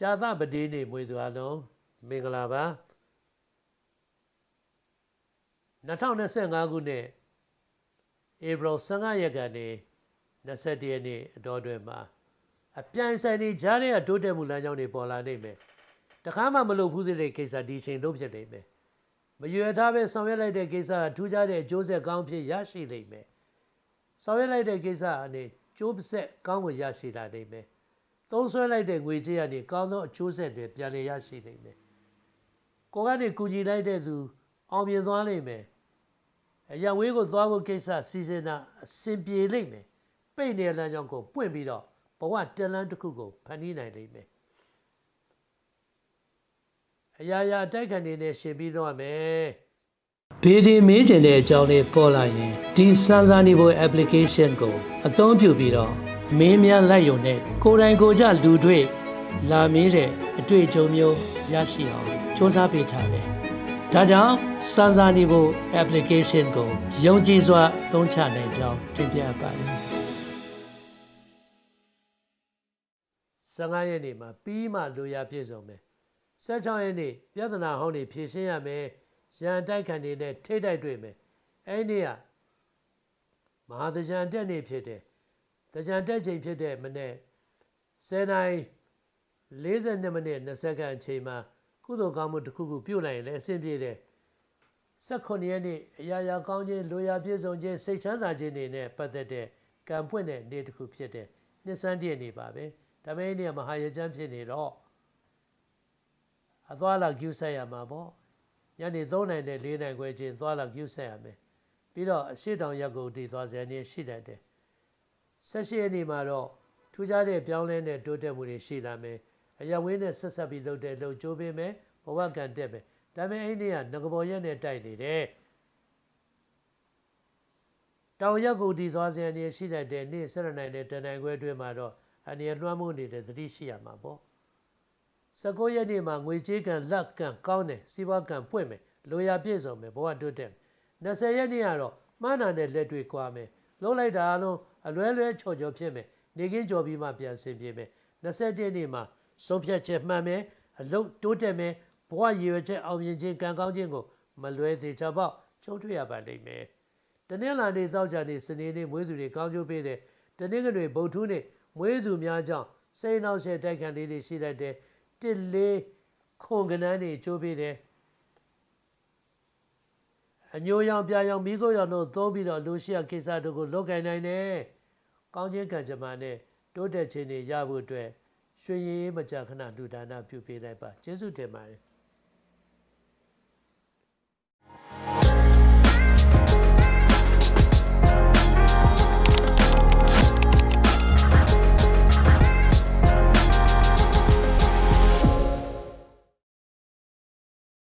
ဇာသပတိနေ့မွေးသူအလုံးမင်္ဂလာပါ2025ခုနှစ်ဧပြီ15ရက်ကနေ21ရက်နေ့အတော်တွင်မှာအပြိုင်ဆိုင်နေကြားတဲ့တိုးတက်မှုလမ်းကြောင်းတွေပေါ်လာနေမယ်တခါမှမလုပ်ဘူးသေးတဲ့ကိစ္စဒီချိန်လုံးဖြစ်နေမယ်မရွယ်ထားပဲဆောင်ရွက်လိုက်တဲ့ကိစ္စကထူးခြားတဲ့အကျိုးဆက်ကောင်းဖြစ်ရရှိလိမ့်မယ်ဆောင်ရွက်လိုက်တဲ့ကိစ္စအနေကျိုးဆက်ကောင်းကိုရရှိလာနိုင်မယ် သုံးဆွဲလိုက်တဲ့ငွေကြေးကနေကောင်းသောအကျိုးဆက်တွေပြန်လည်ရရှိနိုင်မယ်ကိုကနေကူညီလိုက်တဲ့သူအောင်မြင်သွားလိမ့်မယ်အရာဝေးကိုသွားဖို့ကိစ္စစီစဉ်တာအဆင်ပြေလိမ့်မယ်ပိတ်နေတဲ့လမ်းကြောင်းကိုပွင့်ပြီးတော့ဘဝတလန်းတစ်ခုကိုဖန်တီးနိုင်လိမ့်မယ်အရာရာအတိုက်ခံနေနဲ့ရှင်ပြီးတော့ရမယ်ဘေဒီမေးကျင်တဲ့အကြောင်းလေးပေါ်လာရင်ဒီစမ်းစာနေဖို့ application ကိုအသုံးပြုပြီးတော့ မင်းများလိုက်ရုံနဲ့ကိုယ်တိုင်ကိုယ်ကြလူတွေ့လာမေးတဲ့အတွေ့အကြုံမျိုးရရှိအောင်စ조사ပေးထားတယ်။ဒါကြောင့်စမ်းစာနေဖို့ application ကိုယုံကြည်စွာသုံးချနိုင်ကြောင်းတင်ပြပါတယ်။15ရက်နေ့မှာပြီးမှလိုရာပြည့်စုံမယ်။16ရက်နေ့ပြဿနာဟောင်းတွေဖြေရှင်းရမယ်။ရန်တိုက်ခံတွေနဲ့ထိတ်တိုက်တွေ့မယ်။အဲ့ဒီနေ့ကမဟာတကြံတက်နေ့ဖြစ်တယ်။ တကြံတက်ချိန်ဖြစ်တဲ့မနေ့10နိုင်42မိနစ်20စက္ကန့်အချိန်မှာကုသိုလ်ကောင်းမှုတစ်ခုခုပြုတ်လိုက်ရင်လည်းအဆင်ပြေတယ်18ရက်နေ့အရာရာကောင်းခြင်းလိုရာပြည့်စုံခြင်းစိတ်ချမ်းသာခြင်းတွေနဲ့ပတ်သက်တဲ့ကံဖွင့်တဲ့နေ့တစ်ခုဖြစ်တဲ့နှစ်ဆန်းတည့်နေ့ပါပဲဒါပေမဲ့နေ့ကမဟာရကျမ်းဖြစ်နေတော့အသွားလာကျူးဆက်ရမှာပေါ့ညနေ3နိုင်နဲ့4နိုင်ခွဲချင်းသွားလာကျူးဆက်ရမယ်ပြီးတော့အရှိတောင်ရက်ကိုတည်သွားစရာနေရှိတတ်တယ် 18ရက်နေ့မှာတော့ထူးခြားတဲ့ပြောင်းလဲတဲ့တိုးတက်မှုတွေရှိလာမယ်အရာဝင်းနဲ့ဆက်ဆက်ပြီးလုပ်တဲ့လုပ်ကြိုးပေးမယ်ဘဝကံတက်မယ်ဒါပေမဲ့အဲ့ဒီကငကဘော်ရက်နဲ့တိုက်နေတယ်တောင်ရက်ကိုတည်သွားစရာနေရှိတတ်တဲ့နေ့ဆက်ရနိုင်တဲ့တန်နိုင်ခွဲအတွင်းမှာတော့အနေလွှမ်းမိုးနေတဲ့သတိရှိရမှာပေါ့19ရက်နေ့မှာငွေကြေးကံလက်ကံကောင်းတယ်စီးပွားကံပွင့်မယ်လိုရာပြည့်စုံမယ်ဘဝတိုးတက်မယ်20ရက်နေ့ကတော့မှန်းနာတဲ့လက်တွေကွာမယ် လုံးလိုက်တာအလုံးအလွဲလွဲချော်ချော်ဖြစ်မယ်နေကင်းကြော်ပြီးမှပြန်ဆင်ပြေမယ်21ရက်နေ့မှာဆုံးဖြတ်ချက်မှန်မယ်အလုတ်တိုးတက်မယ်ဘဝရည်ရွယ်ချက်အောင်မြင်ခြင်းကံကောင်းခြင်းကိုမလွဲသေးချပေါက်ကျုံတွေ့ရပါလိမ့်မယ်တနင်္လာနေ့သောကြာနေ့စနေနေ့မွေးသူတွေကောင်းကျိုးပေးတဲ့တနင်္ဂနွေဗုဒ္ဓဟူးနေ့မွေးသူများကြောင့်စိတ်နှောက်ရှက်တိုက်ခံလေးတွေရှိတတ်တဲ့တစ်လေးခွန်ကနန်းတွေကျိုးပေးတယ် အညိုရောင်ပြာရောင်မိခိုးရောင်တို့သုံးပြီးတော့လူရှိရကိစ္စတို့ကိုလုတ်ကင်နိုင်တယ်။ကောင်းခြင်းကံကြမ္မာနဲ့တိုးတက်ခြင်းတွေရဖို့အတွက်ရွှေရည်မကြခဏလူဒါနပြုပေးလိုက်ပါကျေးဇူးတင်ပါတယ်